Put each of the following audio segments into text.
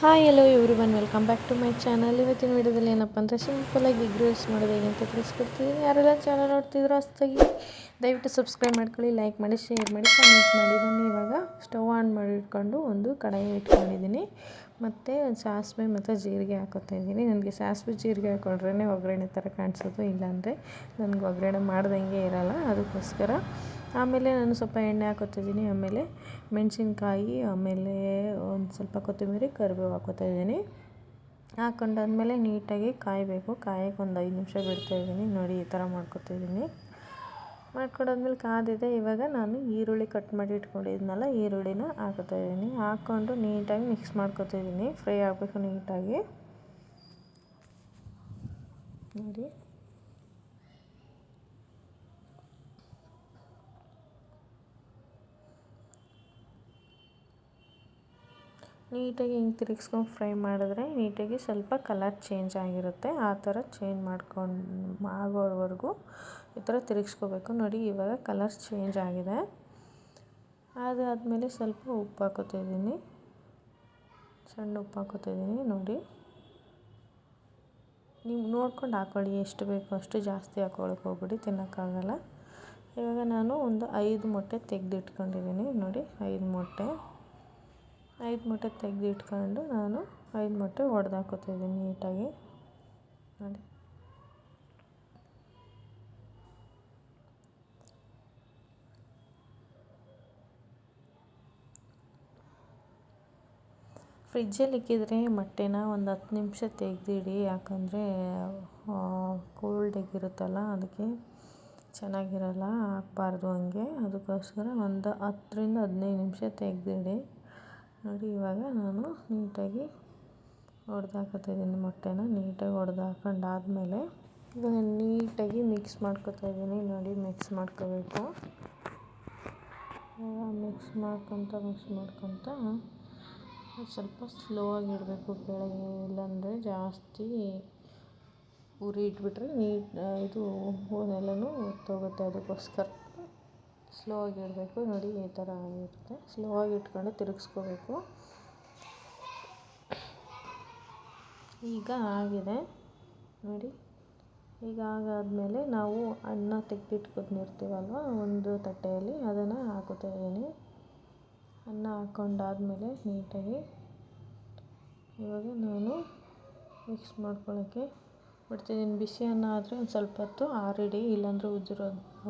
Hi hello everyone welcome back to my channel ಇವತ್ತಿನ ವಿಡಿಯೋದಲ್ಲಿ ಏನಪ್ಪ ಅಂದರೆ ಸಿಂಪಲಾಗಿ ಎಗ್ ರೈಸ್ ಮಾಡೋದು ಹೇಗೆ ಅಂತ ತಿಳಿಸ್ಕೊಡ್ತೀನಿ ಯಾರೆಲ್ಲ ಚಾನಲ್ ನೋಡ್ತಿದ್ರು ಅಷ್ಟಾಗಿ ದಯವಿಟ್ಟು ಸಬ್ಸ್ಕ್ರೈಬ್ ಮಾಡ್ಕೊಳ್ಳಿ ಲೈಕ್ ಮಾಡಿ ಶೇರ್ ಮಾಡಿ ಕಮೆಂಟ್ ಮಾಡಿ. ಬನ್ನಿ, ಇವಾಗ ಸ್ಟವ್ ಆನ್ ಮಾಡಿ ಇಟ್ಕೊಂಡು ಒಂದು ಕಡಾಯಿ ಇಟ್ಕೊಂಡಿದ್ದೀನಿ. ಮತ್ತು ಒಂದು ಸಾಸಿವೆ ಮತ್ತು ಜೀರಿಗೆ ಹಾಕೋತಾ ಇದ್ದೀನಿ ನನಗೆ ಸಾಸಿವೆ ಜೀರಿಗೆ ಹಾಕೊಂಡ್ರೇ ಒಗ್ಗರಣೆ ಥರ ಕಾಣಿಸೋದು ಇಲ್ಲಾಂದರೆ ನನಗೆ ಒಗ್ಗರಣೆ ಮಾಡ್ದಂಗೆ ಇರೋಲ್ಲ. ಅದಕ್ಕೋಸ್ಕರ ಆಮೇಲೆ ನಾನು ಸ್ವಲ್ಪ ಎಣ್ಣೆ ಹಾಕೋತಿದ್ದೀನಿ, ಆಮೇಲೆ ಮೆಣಸಿನ್ಕಾಯಿ, ಆಮೇಲೆ ಒಂದು ಸ್ವಲ್ಪ ಕೊತ್ತಂಬರಿ ಕರಿಬೇವು ಹಾಕೋತಾ ಇದ್ದೀನಿ. ಹಾಕೊಂಡಾದ್ಮೇಲೆ ನೀಟಾಗಿ ಕಾಯಬೇಕು. ಕಾಯಕ್ಕೆ ಒಂದು ಐದು ನಿಮಿಷ ಬಿಡ್ತಾ ಇದ್ದೀನಿ. ನೋಡಿ, ಈ ಥರ ಮಾಡ್ಕೊತಿದ್ದೀನಿ ಮಾಡ್ಕೊಂಡಾದ್ಮೇಲೆ ಕಾದಿದೆ. ಇವಾಗ ನಾನು ಈರುಳ್ಳಿ ಕಟ್ ಮಾಡಿ ಇಟ್ಕೊಂಡಿದ್ನಲ್ಲ, ಈರುಳ್ಳಿನ ಹಾಕೋತಾ ಇದ್ದೀನಿ. ಹಾಕ್ಕೊಂಡು ನೀಟಾಗಿ ಮಿಕ್ಸ್ ಮಾಡ್ಕೊತಿದ್ದೀನಿ ಫ್ರೈ ಆಗಬೇಕು ನೀಟಾಗಿ. ನೋಡಿ. ನೀಟಾಗಿ ಹಿಂಗೆ ತಿರುಗಿಸ್ಕೊಂಡು ಫ್ರೈ ಮಾಡಿದ್ರೆ ನೀಟಾಗಿ ಸ್ವಲ್ಪ ಕಲರ್ ಚೇಂಜ್ ಆಗಿರುತ್ತೆ. ಆ ಥರ ಚೇಂಜ್ ಮಾಡ್ಕೊಂಡು ಆಗೋವರೆಗೂ ಈ ಥರ ತಿರುಗಿಸ್ಕೋಬೇಕು. ನೋಡಿ, ಇವಾಗ ಕಲರ್ ಚೇಂಜ್ ಆಗಿದೆ. ಅದಾದಮೇಲೆ ಸ್ವಲ್ಪ ಉಪ್ಪು ಹಾಕೋತಿದ್ದೀನಿ ಸಣ್ಣ ಉಪ್ಪು ಹಾಕೋತಿದ್ದೀನಿ ನೋಡಿ. ನೀವು ನೋಡ್ಕೊಂಡು ಹಾಕೊಳ್ಳಿ, ಎಷ್ಟು ಬೇಕೋ ಅಷ್ಟು ಜಾಸ್ತಿ ಹಾಕೊಳಕ್ಕೆ ಹೋಗ್ಬಿಡಿ, ತಿನ್ನೋಕ್ಕಾಗಲ್ಲ. ಇವಾಗ ನಾನು ಒಂದು ಐದು ಮೊಟ್ಟೆ ತೆಗೆದಿಟ್ಕೊಂಡಿದ್ದೀನಿ, ನೋಡಿ, ಐದು ಮೊಟ್ಟೆ. ಐದು ಮೊಟ್ಟೆ ತೆಗ್ದು ಇಟ್ಕೊಂಡು ನಾನು ಐದು ಮೊಟ್ಟೆ ಒಡೆದು ಹಾಕೋತಿದ್ದೀನಿ ನೀಟಾಗಿ. ನೋಡಿ. ಫ್ರಿಜ್ಜಲ್ಲಿ ಇಕ್ಕಿದ್ರೆ ಮೊಟ್ಟೆನ ಒಂದು ಹತ್ತು ನಿಮಿಷ ತೆಗೆದಿಡಿ, ಯಾಕಂದರೆ ಕೋಲ್ಡಾಗಿರುತ್ತಲ್ಲ ಅದಕ್ಕೆ ಚೆನ್ನಾಗಿರಲ್ಲ ಹಾಕ್ಬಾರ್ದು ಹಂಗೆ. ಅದಕ್ಕೋಸ್ಕರ ಒಂದು ಹತ್ತರಿಂದ ಹದಿನೈದು ನಿಮಿಷ ತೆಗೆದಿಡಿ. ನೋಡಿ, ಇವಾಗ ನಾನು ನೀಟಾಗಿ ಹೊಡೆದು ಹಾಕೋತಿದ್ದೀನಿ ಮೊಟ್ಟೆನ. ನೀಟಾಗಿ ಹೊಡೆದು ಆದಮೇಲೆ ಇವಾಗ ನೀಟಾಗಿ ಮಿಕ್ಸ್ ಮಾಡ್ಕೊತಾ ಇದ್ದೀನಿ. ನೋಡಿ ಮಿಕ್ಸ್ ಮಾಡ್ಕೋಬೇಕು. ಮಿಕ್ಸ್ ಮಾಡ್ಕೊತ ಮಿಕ್ಸ್ ಮಾಡ್ಕೊತ ಸ್ವಲ್ಪ ಸ್ಲೋ ಆಗಿ ಇಡಬೇಕು ಕೆಳಗೆ. ಇಲ್ಲಾಂದರೆ ಜಾಸ್ತಿ ಉರಿ ಇಟ್ಬಿಟ್ರೆ ನೀಟ್ ಇದು ಎಲ್ಲನೂ ಹೊತ್ತೋಗುತ್ತೆ ಅದಕ್ಕೋಸ್ಕರ. ಸ್ಲೋ ಆಗಿ ಇಡಬೇಕು ನೋಡಿ, ಈ ಥರ ಆಗಿರುತ್ತೆ. ಸ್ಲೋ ಆಗಿ ಇಟ್ಕೊಂಡು ತಿರುಗಿಸ್ಕೋಬೇಕು. ಈಗ ಆಗಿದೆ. ನೋಡಿ, ಈಗ ಆಗಾದಮೇಲೆ ನಾವು ಅನ್ನ ತೆಗೆದಿಟ್ಕೊಂಡಿರ್ತೀವಲ್ವ ಒಂದು ತಟ್ಟೆಯಲ್ಲಿ. ಅದನ್ನು ಹಾಕೋತಾ ಇದ್ದೀನಿ ಅನ್ನ ಹಾಕ್ಕೊಂಡಾದಮೇಲೆ ನೀಟಾಗಿ ಇವಾಗ ನಾನು ಮಿಕ್ಸ್ ಮಾಡ್ಕೊಳ್ಳೋಕ್ಕೆ ಬಿಡ್ತಿದ್ದೀನಿ. ಬಿಸಿ ಅನ್ನ ಆದರೆ ಒಂದು ಸ್ವಲ್ಪ ಹೊತ್ತು ಆರಿಡಿ, ಇಲ್ಲಾಂದರೆ ಉದುರೋ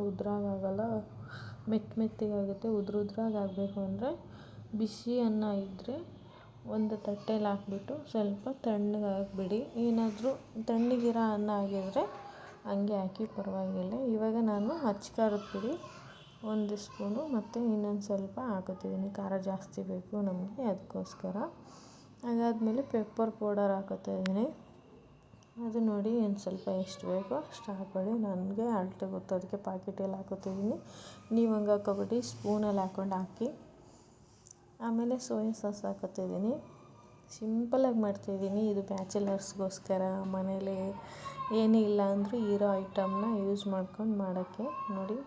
ಉದ್ರಾಗಲ್ಲ ಮೆತ್ತ ಮೆತ್ತಗಾಗುತ್ತೆ ಉದ್ರ ಉದ್ರಾಗಿ ಆಗಬೇಕು ಅಂದರೆ ಬಿಸಿ ಅನ್ನ ಇದ್ದರೆ ಒಂದು ತಟ್ಟೆಲಿ ಹಾಕ್ಬಿಟ್ಟು ಸ್ವಲ್ಪ ತಣ್ಣಗೆ ಬಿಡಿ ಏನಾದರೂ ತಣ್ಣಗಿರೋ ಅನ್ನ ಆಗಿದ್ದರೆ ಹಂಗೆ ಹಾಕಿ ಪರವಾಗಿಲ್ಲ. ಇವಾಗ ನಾನು ಅಚ್ಚ ಖಾರದ ಪುಡಿ ಒಂದು ಸ್ಪೂನು ಮತ್ತು ಇನ್ನೊಂದು ಸ್ವಲ್ಪ ಹಾಕೋತಿದ್ದೀನಿ ಖಾರ ಜಾಸ್ತಿ ಬೇಕು ನಮಗೆ, ಅದಕ್ಕೋಸ್ಕರ. ಅದಾದಮೇಲೆ ಪೆಪ್ಪರ್ ಪೌಡರ್ ಹಾಕೋತಾ ಇದ್ದೀನಿ ಅದು ನೋಡಿ ಒಂದು ಸ್ವಲ್ಪ ಎಷ್ಟು ಬೇಕೋ ಅಷ್ಟು ಹಾಕ್ಕೊಳ್ಳಿ ನನಗೆ ಅಳತೆ ಗೊತ್ತು. ಅದಕ್ಕೆ ಪಾಕಿಟಲ್ಲಿ ಹಾಕೋತಿದ್ದೀನಿ. ನೀವು ಹಂಗೆ ಹಾಕೋಬಿಟ್ಟು ಸ್ಪೂನಲ್ಲಿ ಹಾಕ್ಕೊಂಡು ಹಾಕಿ, ಆಮೇಲೆ ಸೋಯಾ ಸಾಸ್ ಹಾಕೋತಿದ್ದೀನಿ. ಸಿಂಪಲಾಗಿ ಮಾಡ್ತಿದ್ದೀನಿ. ಇದು ಬ್ಯಾಚುಲರ್ಸ್ಗೋಸ್ಕರ, ಮನೇಲಿ ಏನೂ ಇಲ್ಲ ಅಂದರೂ ಇರೋ ಐಟಮ್ನ ಯೂಸ್ ಮಾಡ್ಕೊಂಡು ಮಾಡೋಕ್ಕೆ. ನೋಡಿ,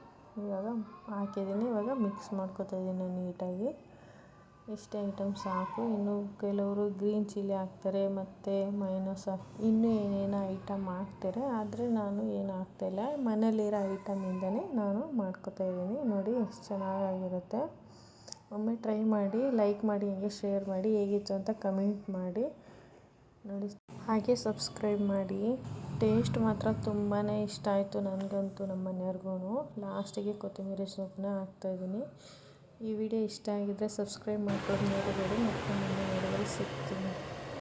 ಇವಾಗ ಹಾಕಿದ್ದೀನಿ. ಇವಾಗ ಮಿಕ್ಸ್ ಮಾಡ್ಕೊತಾ ಇದ್ದೀನಿ ನೀಟಾಗಿ. ಇಷ್ಟೇ ಐಟಮ್ ಸಾಕು, ಇನ್ನು ಕೆಲವರು ಗ್ರೀನ್ ಚಿಲ್ಲಿ ಹಾಕ್ತಾರೆ, ಮತ್ತು ಮೈನಸ್ ಇನ್ನೂ ಏನೇನು ಐಟಮ್ ಹಾಕ್ತಾರೆ, ಆದರೆ ನಾನು ಏನು ಹಾಕ್ತಾಯಿಲ್ಲ ಮನೇಲಿರೋ ಐಟಮಿಂದನೇ ನಾನು ಮಾಡ್ಕೊತಾ ಇದ್ದೀನಿ. ನೋಡಿ, ಎಷ್ಟು ಚೆನ್ನಾಗಿರುತ್ತೆ ಒಮ್ಮೆ ಟ್ರೈ ಮಾಡಿ, ಲೈಕ್ ಮಾಡಿ, ಹಂಗೆ ಶೇರ್ ಮಾಡಿ, ಹೇಗಿತ್ತು ಅಂತ ಕಮೆಂಟ್ ಮಾಡಿ. ನೋಡಿ, ಹಾಗೆ ಸಬ್ಸ್ಕ್ರೈಬ್ ಮಾಡಿ. ಟೇಸ್ಟ್ ಮಾತ್ರ ತುಂಬಾ ಇಷ್ಟ ಆಯಿತು ನನಗಂತೂ ನಮ್ಮ ಮನೆಯವ್ರಿಗೂ ಲಾಸ್ಟಿಗೆ ಕೊತ್ತಂಬರಿ ಸೊಪ್ಪನ್ನ ಹಾಕ್ತಾಯಿದ್ದೀನಿ ಈ ವಿಡಿಯೋ ಇಷ್ಟ ಆಗಿದ್ದರೆ ಸಬ್ಸ್ಕ್ರೈಬ್ ಮಾಡ್ಕೊಂಡು ನೋಡಬೇಡಿ. ಮತ್ತು ಮುಂದಿನ ವಿಡಿಯೋದಲ್ಲಿ ಸಿಗ್ತೀನಿ.